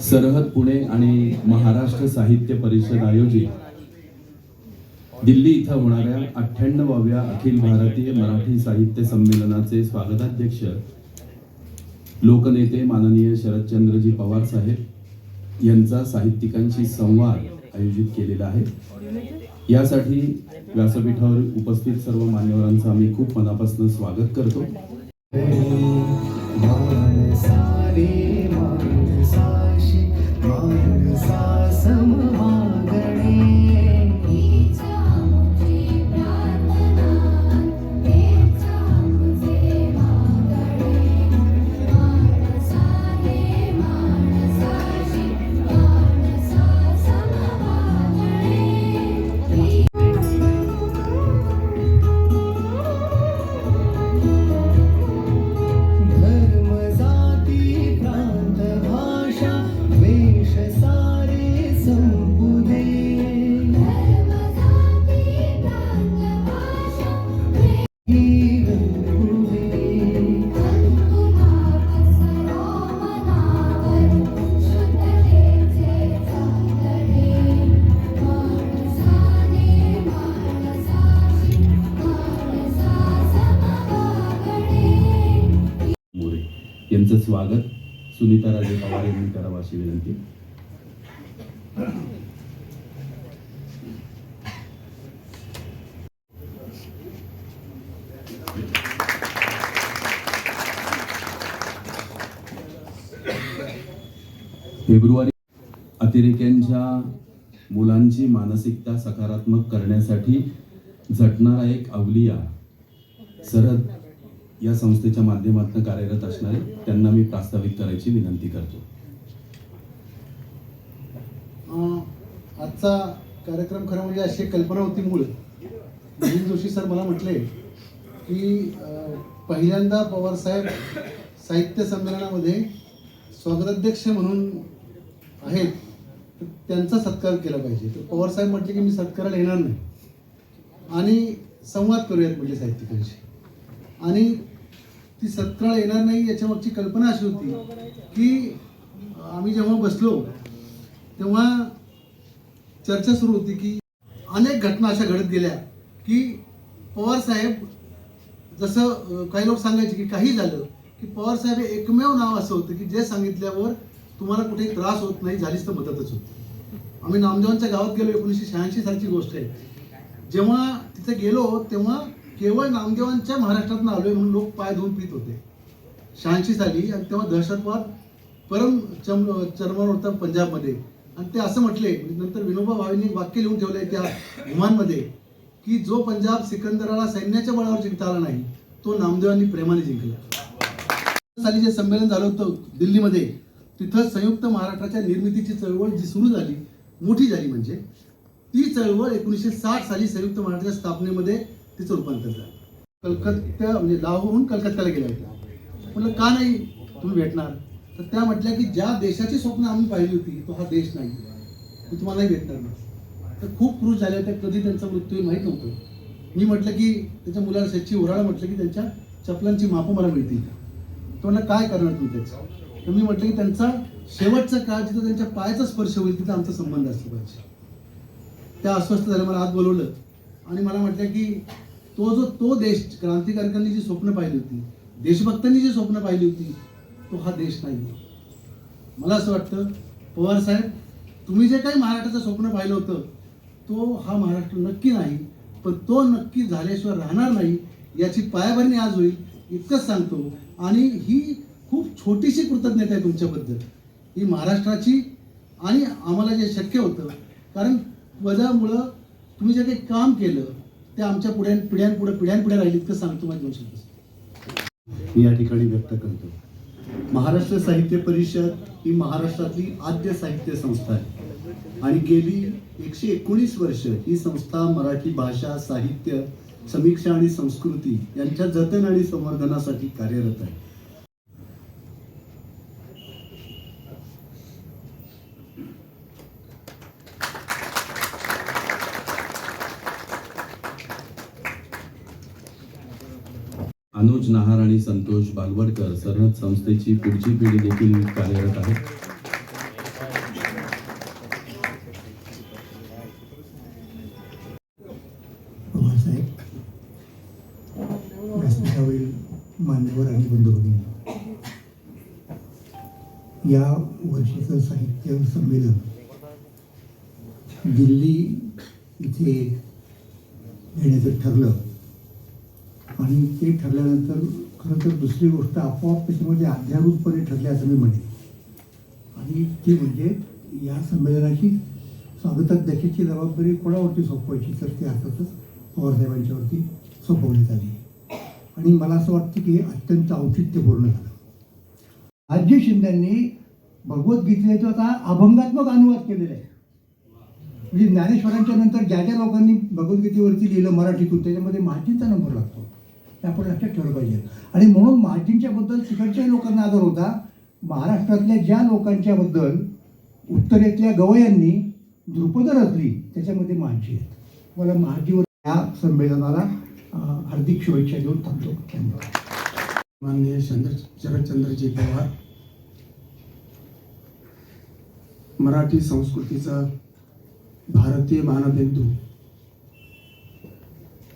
सरहद पुणे आणि महाराष्ट्र साहित्य परिषद आयोजित दिल्ली इथं होणाऱ्या अठ्ठ्याण्णवाव्या अखिल भारतीय मराठी साहित्य संमेलनाचे स्वागताध्यक्ष लोकनेते माननीय शरदचंद्रजी पवार साहेब यांचा साहित्यिकांशी संवाद आयोजित केलेला आहे. यासाठी व्यासपीठावर उपस्थित सर्व मान्यवरांचं आम्ही खूप मनापासून स्वागत करतो. सुनीता राजे पवार यांनी करावा अशी विनंती. फेब्रुवारी अतिरेक्यांच्या मुलांची मानसिकता सकारात्मक करण्यासाठी झटणारा एक अवलिया सरद या संस्थेच्या माध्यमातून कार्यरत असणारे त्यांना मी प्रास्ताविक करायची विनंती करतो. आजचा कार्यक्रम खरं म्हणजे अशी कल्पना होती मूळ. नवीन जोशी सर मला म्हटले की पहिल्यांदा पवारसाहेब साहित्य संमेलनामध्ये स्वागताध्यक्ष म्हणून आहेत तर त्यांचा सत्कार केला पाहिजे. तर पवारसाहेब म्हटले की मी सत्काराला येणार नाही. आणि संवाद करूयात म्हणजे साहित्यिकांशी. आणि ती सत्राळ येणार नाही याच्यामागची कल्पना अशी होती की आम्ही जेव्हा बसलो तेव्हा चर्चा सुरू होती की अनेक घटना अशा घडत गेल्या की पवार साहेब जसं काही लोक सांगायचे की काही झालं की पवार साहेब हे एकमेव नाव असं होतं की जे सांगितल्यावर तुम्हाला कुठेही त्रास होत नाही झालीच तर मदतच होती. आम्ही नामदेवांच्या गावात गेलो एकोणीसशे शहाऐंशी सालची गोष्ट आहे. जेव्हा तिथे गेलो तेव्हा केवळ नामदेवांच्या महाराष्ट्रातून आलोय म्हणून लोक पाय धुवून पित होते. शहाऐंशी साली आणि तेव्हा दहशतवाद परम चम चरमावर होता पंजाबमध्ये. आणि ते असं म्हटले म्हणजे नंतर विनोबा भावेंनी वाक्य लिहून ठेवलंय त्या हुमानमध्ये की जो पंजाब सिकंदराला सैन्याच्या बळावर जिंकता आला नाही तो नामदेवांनी प्रेमाने जिंकला. साली जे संमेलन झालं होतं दिल्लीमध्ये तिथं संयुक्त महाराष्ट्राच्या निर्मितीची चळवळ जी सुरू झाली मोठी झाली म्हणजे ती चळवळ एकोणीसशे साठ साली संयुक्त महाराष्ट्राच्या स्थापनेमध्ये तिचं रूपांतर झालं. कलकत्त्या म्हणजे लाहोरहून कलकत्त्याला गेल्या होत्या. म्हटलं का नाही तुम्ही भेटणार? तर त्या म्हटल्या की ज्या देशाची स्वप्न आम्ही पाहिली होती तो हा देश नाही. मी तुम्हालाही भेटणार नाही. तर खूप क्रूज झाले होते. कधी त्यांचा मृत्यू माहीत नव्हतं. मी म्हटलं की त्याच्या मुलाला सच्ची उराळा म्हटलं की त्यांच्या चपलांची मापं मला मिळतील तो म्हणलं काय करणार तुम्ही त्याचं? तर मी म्हटलं की त्यांचा शेवटचा काळ जिथं त्यांच्या पायाचा स्पर्श होईल तिथं आमचा संबंध असला पाहिजे. त्या अस्वस्थ झाल्या मला आत बोलवलं. आणि मला म्हटलं की तो जो तो देश क्रांतिकारकांनी जी स्वप्न पाहिली होती देशभक्तांनी जी स्वप्न पाहिली होती तो हा देश नाही मला असं वाटतं पवार साहेब तुम्ही जे काही महाराष्ट्राचं स्वप्न पाहिलं होतं तो हा महाराष्ट्र नक्की नाही पण तो नक्की झाल्याशिवाय राहणार नाही याची पायाभरणी आज होईल इतकंच सांगतो. आणि ही खूप छोटीशी कृतज्ञता आहे तुमच्याबद्दल. ही महाराष्ट्राची आणि आम्हाला जे शक्य होतं कारण वजामुळं तुम्ही जे काही काम केलं ते आमच्या पुढ्या पिढ्यांपुढे पिढ्यांपुढे राहिली इतकं सांगतो माझ्या दोन शब्द मी या ठिकाणी व्यक्त करतो. महाराष्ट्र साहित्य परिषद ही महाराष्ट्रातली आद्य साहित्य संस्था आहे. आणि गेली एकशे एकोणीस वर्ष ही संस्था मराठी भाषा साहित्य समीक्षा आणि संस्कृती यांच्या जतन आणि संवर्धनासाठी कार्यरत आहे. अनुज नहार आणि संतोष बालवडकर सरहद संस्थेची पुढची पिढी देखील कार्यरत आहे. मान्यवर आणि बंधू या वर्षीचं साहित्य संमेलन दिल्ली इथे घेण्याचं ठरलं. आणि ते ठरल्यानंतर खरं तर दुसरी गोष्ट आपोआप त्याच्यामध्ये अध्यारूपपणे ठरले असं मी म्हणेन. आणि ती म्हणजे या संमेलनाची स्वागताध्यक्षाची जबाबदारी कोणावरती सोपवायची तर ती अर्थातच पवारसाहेबांच्यावरती सोपवण्यात आली. आणि मला असं वाटतं की हे अत्यंत औचित्यपूर्ण झालं. आजी शिंद्यांनी भगवद्गीतेचा आता अभंगात्मक अनुवाद केलेला आहे म्हणजे ज्ञानेश्वरांच्या नंतर ज्या ज्या लोकांनी भगवद्गीतेवरती लिहिलं मराठीतून त्याच्यामध्ये माझीचा नंबर लागतो. हे आपण लक्षात ठेवलं पाहिजे. आणि म्हणून मार्जिनच्याबद्दल तिकडच्याही लोकांना आदर होता. महाराष्ट्रातल्या ज्या लोकांच्या बद्दल उत्तरेतल्या गवयांनी द्रुपद रचली त्याच्यामध्ये माझी आहेत. मला महाजीवर या संमेलनाला हार्दिक शुभेच्छा देऊन थांबतो. धन्यवाद. माननीय चंद्र शरदचंद्रजी पवार. मराठी संस्कृतीचा भारतीय मानबिंदू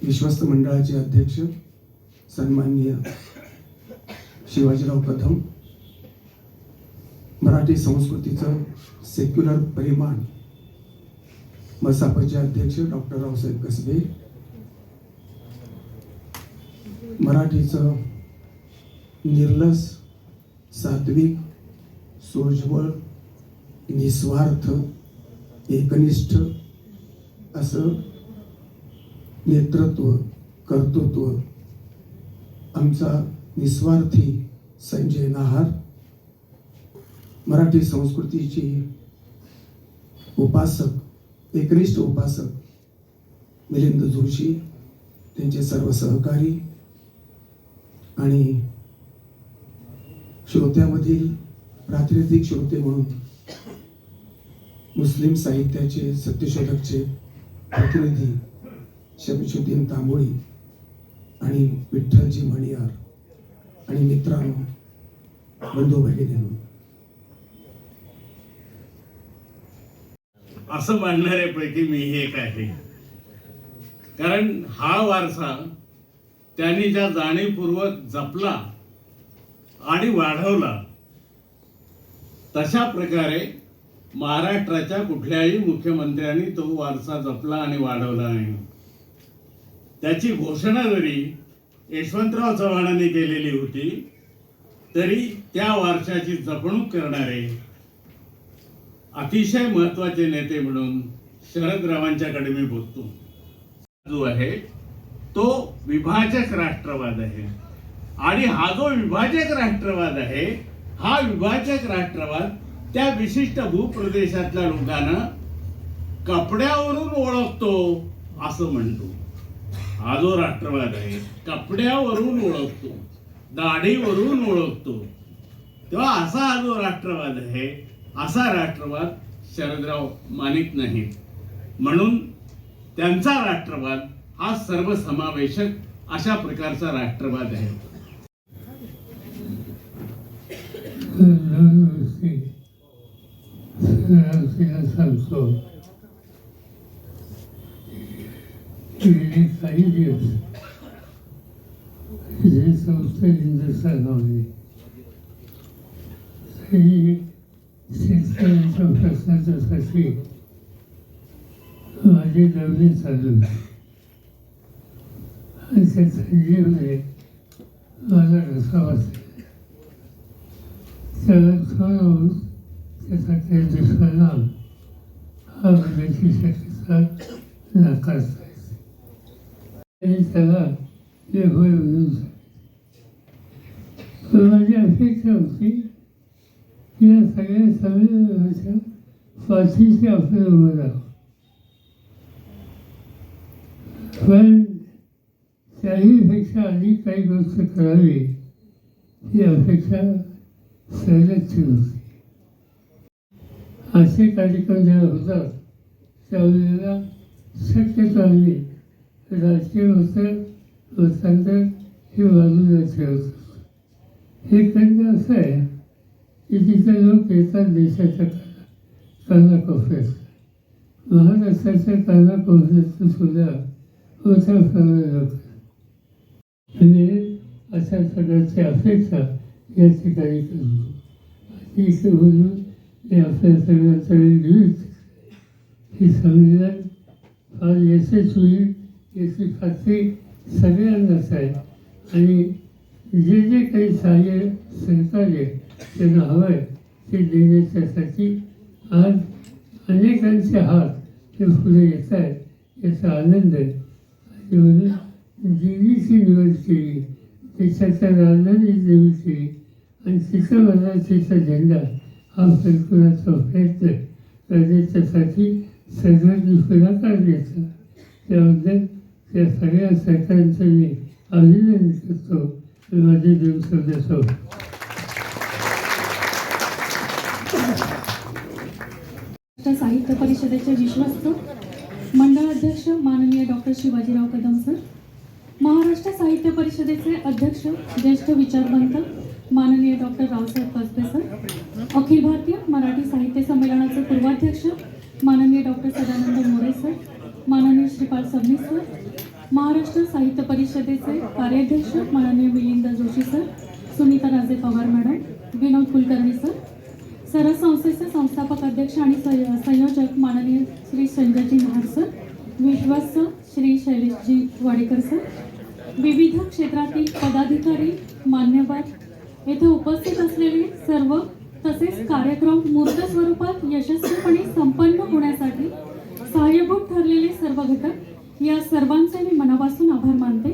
विश्वस्त मंडळाचे अध्यक्ष. सन्माननीय शिवाजीराव कदम मराठी संस्कृतीचं सेक्युलर परिमाण मसापचे अध्यक्ष डॉक्टर रावसाहेब कसबे मराठीचं निर्लस सात्विक सोज्वळ निस्वार्थ एकनिष्ठ असं नेतृत्व कर्तृत्व आमचा निस्वार्थी संजय नाहार मराठी संस्कृतीची उपासक एकनिष्ठ उपासक मिलिंद जोशी त्यांचे सर्व सहकारी आणि श्रोत्यामधील प्रातिनिधिक श्रोते म्हणून मुस्लिम साहित्याचे सत्यशोधकचे प्रतिनिधी शमशुद्दीन तांबोळी आणि विठ्ठलजी मणियार आणि मित्रांनो बंधू भगिनींनो असं मानणाऱ्यापैकी मी एक आहे. कारण हा वारसा त्यांनी ज्या जाणीवपूर्वक जपला आणि वाढवला तशा प्रकारे महाराष्ट्राच्या कुठल्याही मुख्यमंत्र्यांनी तो वारसा जपला आणि वाढवला नाही त्याची घोषणा जरी यशवंतराव चव्हाणांनी केलेली होती तरी त्या वारशाची जपणूक करणारे अतिशय महत्त्वाचे नेते म्हणून शरदरावांच्याकडे मी बोलतो. जो आहे तो विभाजक राष्ट्रवाद आहे. आणि हा जो विभाजक राष्ट्रवाद आहे हा विभाजक राष्ट्रवाद त्या विशिष्ट भूप्रदेशातल्या लोकांना कपड्यावरून ओळखतो असं म्हणतो. हा जो राष्ट्रवाद आहे कपड्यावरून ओळखतो दाढीवरून ओळखतो. तेव्हा असा हा जो राष्ट्रवाद आहे असा राष्ट्रवाद शरदराव मानित नाहीत म्हणून त्यांचा राष्ट्रवाद हा सर्वसमावेशक अशा प्रकारचा राष्ट्रवाद आहे. सांगतो गेली काही दिवस ही संस्था हिंदुस्थानामध्ये काही शेतकऱ्यांच्या प्रश्नाच्यासाठी माझी लग्न चालू होती. आणि त्या थंडीमध्ये मला रसा वाचला त्याला थोडं त्याचा काही दुष्परिणाम हा होण्याची शक्यता नाकारता येते आणि त्याला हे होय म्हणून सांगितलं. पण माझी अपेक्षा होती या सगळ्या संमेलनाच्या पाठीशी आपण उभं राहावं पण त्याहीपेक्षा अधिक काही गोष्ट करावी ही अपेक्षा सहजची होती असे कार्यक्रम जेव्हा होतात. त्यावेळेला शक्यतो आम्ही राजकीय होतं होतांतर हे बाजूला ठेवत असतो. हे कारण असं आहे की तिथे लोक येतात देशाच्या काना कानाकोपऱ्यात. महाराष्ट्राच्या कानाकोपऱ्यात सुद्धा मोठ्या प्रमाणात लोक म्हणजे अशा प्रकारची अपेक्षा या ठिकाणी करतो. आणि इथे बोलून मी आपल्या सगळ्यांचा घेऊ ही संविधान फार यशस्वी होईल याची खात्री सगळ्यांनाच आहे आणि जे जे काही सहाय्य सहकार्य त्यांना हवं आहे ते देण्याच्यासाठी आज अनेकांचे हात हे पुढे येत आहेत याचा आनंद आहे. आणि म्हणून निवड केली देशाच्या राजधानी निवड केली आणि तिथं झेंडा हा फडकवण्याचा प्रयत्न करण्याच्यासाठी सगळ्यांनी पुढाकार घेतला त्याबद्दल त्या सगळ्या सरकारांचं मी अभिनंदन करतो. माझे देव सदस्य महाराष्ट्र साहित्य परिषदेचे विश्वस्त मंडळ अध्यक्ष माननीय डॉक्टर शिवाजीराव कदम सर महाराष्ट्र साहित्य परिषदेचे अध्यक्ष ज्येष्ठ विचारवंत माननीय डॉक्टर रावसाहेब कसबे सर अखिल भारतीय मराठी साहित्य संमेलनाचे पूर्वाध्यक्ष माननीय डॉक्टर सदानंद मोरे सर माननीय श्रीपाल सबनीस सर महाराष्ट्र साहित्य परिषदेचे कार्याध्यक्ष माननीय Milind Joshi sir Sunita Raje Pawar madam Vinod Kulkarni sir Saras संस्थेचे संस्थापक अध्यक्ष आणि संय- संयोजक माननीय श्री संजयजी महार सर विश्वस्त श्री शैलेशजी वाडेकर सर विविध क्षेत्रातील पदाधिकारी मान्यवर येथे उपस्थित असलेले सर्व तसेच कार्यक्रम मूर्त स्वरूपात यशस्वीपणे संपन्न होण्यासाठी सहाय्यभूत ठरलेले सर्व घटक या सर्वांचे मी मनापासून आभार मानते.